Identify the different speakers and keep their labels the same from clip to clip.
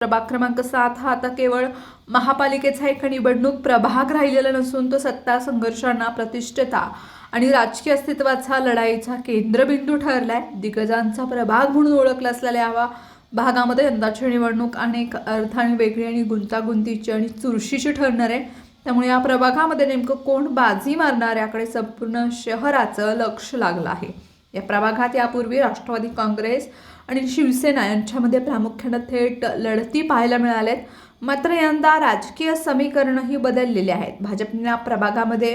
Speaker 1: प्रभाग क्रमांक सात हा आता केवळ महापालिकेचा एक निवडणूक प्रभाग राहिलेला नसून तो सत्ता संघर्षांना प्रतिष्ठता. आणि राजकीय अस्तित्वाचा लढाईचा केंद्रबिंदू ठरलाय. दिग्गजांचा प्रभाग म्हणून ओळखला असलेल्या हवा भागामध्ये यंदाची निवडणूक अनेक अर्थाने वेगळी आणि गुंतागुंतीची आणि चुरशीची ठरणार आहे. त्यामुळे या प्रभागामध्ये नेमकं कोण बाजी मारणार याकडे संपूर्ण शहराचं लक्ष लागलं आहे. या प्रभागात यापूर्वी राष्ट्रवादी काँग्रेस आणि शिवसेना यांच्यामध्ये प्रामुख्यानं थेट लढती पाहायला मिळाल्यात. मात्र यंदा राजकीय समीकरणंही बदललेली आहेत. भाजपने या प्रभागामध्ये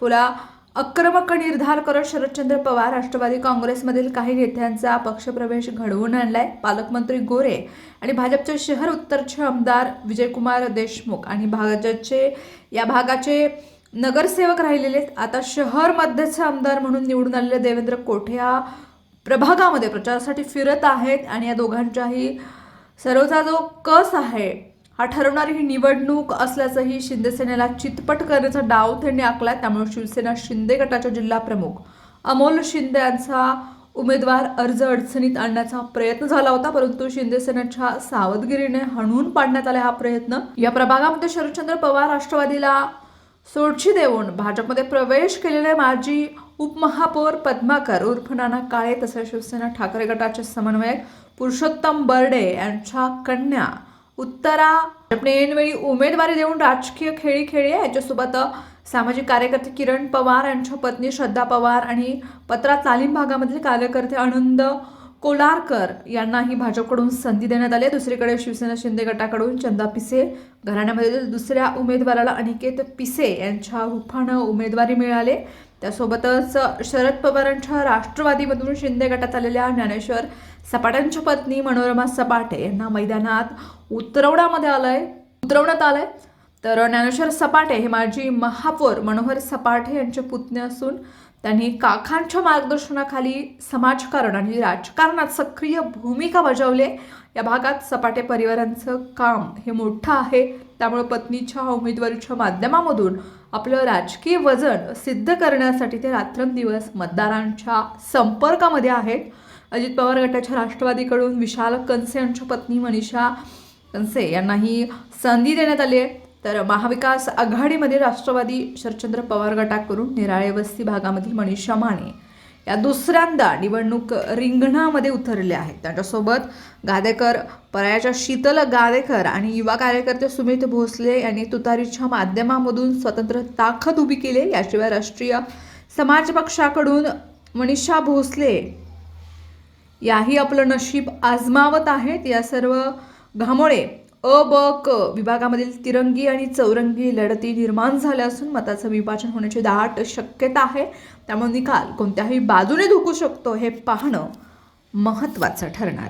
Speaker 1: पुरा आक्रमक निर्धार करत शरदचंद्र पवार राष्ट्रवादी काँग्रेसमधील काही नेत्यांचा पक्षप्रवेश घडवून आणलाय. पालकमंत्री गोरे आणि भाजपचे शहर उत्तरचे आमदार विजयकुमार देशमुख आणि भाजपचे या भागाचे नगरसेवक राहिलेले आहेत. आता शहर मध्यचे आमदार म्हणून निवडून आलेले देवेंद्र कोठे हा प्रभागामध्ये प्रचारासाठी फिरत आहेत आणि या दोघांच्याही सर्वचा जो कस आहे हा ठरवणारी ही निवडणूक असल्याचंही शिंदेसेनेला चितपट करण्याचा डाव त्यांनी आखला त्यामुळे शिवसेना शिंदे गटाच्या जिल्हा प्रमुख अमोल शिंदे यांचा उमेदवार अर्ज अडचणीत आणण्याचा प्रयत्न झाला होता परंतु शिंदेसेनेच्या सावधगिरीने हणून पाडण्यात आला हा प्रयत्न या प्रभागामध्ये शरदचंद्र पवार राष्ट्रवादीला सोडची देऊन भाजपमध्ये प्रवेश केलेले माजी उपमहापौर पद्माकर उर्फ नाना काळे तसेच शिवसेना ठाकरे गटाचे समन्वयक पुरुषोत्तम बर्डे यांच्या कन्या उत्तरा ऐनवेळी उमेदवारी देऊन राजकीय खेळी खेळी यांच्यासोबत याच्यासोबत सामाजिक कार्यकर्ते किरण पवार यांच्या पत्नी श्रद्धा पवार आणि पत्रा तालीम भागामधील कार्यकर्ते आनंद कोलारकर यांनाही भाजपकडून संधी देण्यात आली आहे. दुसरीकडे शिवसेना शिंदे गटाकडून चंदा पिसे घराण्यामध्ये दुसऱ्या उमेदवाराला अनिकेत पिसे यांच्या रूपानं उमेदवारी मिळाले. त्यासोबतच शरद पवारांच्या राष्ट्रवादीमधून शिंदे गटात आलेल्या ज्ञानेश्वर सपाट्यांच्या पत्नी मनोरमा सपाटे यांना मैदानात उतरवण्यामध्ये आलंय. उतरवण्यात आलंय. तर ज्ञानेश्वर सपाटे हे माजी महापौर मनोहर सपाटे यांचे पुतणे असून त्यांनी काकांच्या मार्गदर्शनाखाली समाजकारण आणि राजकारणात सक्रिय भूमिका बजावली या भागात सपाटे परिवारांचं काम हे मोठं आहे. त्यामुळे पत्नीच्या उमेदवारीच्या माध्यमामधून आपलं राजकीय वजन सिद्ध करण्यासाठी ते रात्रंदिवस मतदारांच्या संपर्कामध्ये आहेत. अजित पवार गटाच्या राष्ट्रवादीकडून विशाल कंसे यांच्या पत्नी मनीषा कंसे यांनाही संधी देण्यात आली आहे. तर महाविकास आघाडीमध्ये राष्ट्रवादी शरदचंद्र पवार गटाकडून निराळे वस्ती भागामधील मनीषा माने या दुसऱ्यांदा निवडणूक रिंगणामध्ये उतरले आहेत. त्यांच्यासोबत गादेकर परायाच्या शीतल गादेकर आणि युवा कार्यकर्ते सुमित भोसले यांनी तुतारीच्या माध्यमामधून स्वतंत्र ताकद उभी केली. याशिवाय राष्ट्रीय समाज पक्षाकडून मनीषा भोसले याही आपलं नशीब आजमावत आहेत. या सर्व घामोळे अ ब क विभागामधील तिरंगी आणि चौरंगी लढती निर्माण झाल्या असून मताचं विभाजन होण्याची दाट शक्यता आहे. त्यामुळे निकाल कोणत्याही बाजूने धुकू शकतो हे पाहणं महत्त्वाचं ठरणार आहे.